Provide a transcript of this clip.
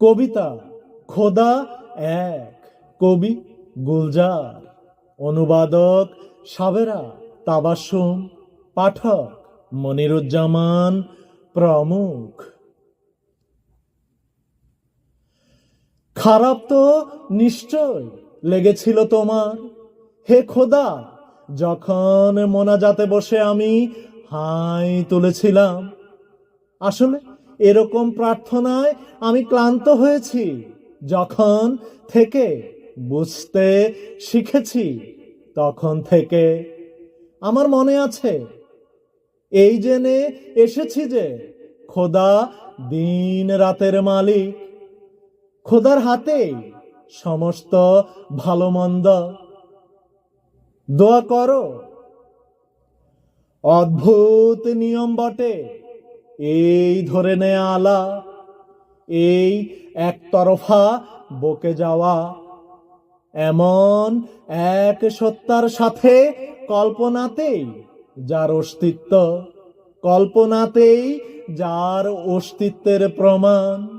কবিতা, খোদা এক, কবি গুলজার, অনুবাদক সাবেরা তাবাসুম, পাঠক মনিরুজ্জামান প্রমুখ। খারাপ তো নিশ্চয় লেগেছিল তোমার, হে খোদা, যখন মোনাজাতে বসে আমি হাই তুলেছিলাম। আসলে এরকম প্রার্থনায় আমি ক্লান্ত হয়েছি, যখন থেকে বুঝতে শিখেছি, তখন থেকে আমার মনে আছে, এই জেনে এসেছি যে খোদা দিন রাতের মালিক। খোদার হাতে সমস্ত ভালো মন্দ। দোয়া করো, অদ্ভুত নিয়ম বটে। এই ধরে নেয়া আলা, এই একতরফা বকে যাওয়া। এমন এক সত্তার সাথে কল্পনাতেই যার অস্তিত্ব, কল্পনাতেই যার অস্তিত্বের প্রমাণ।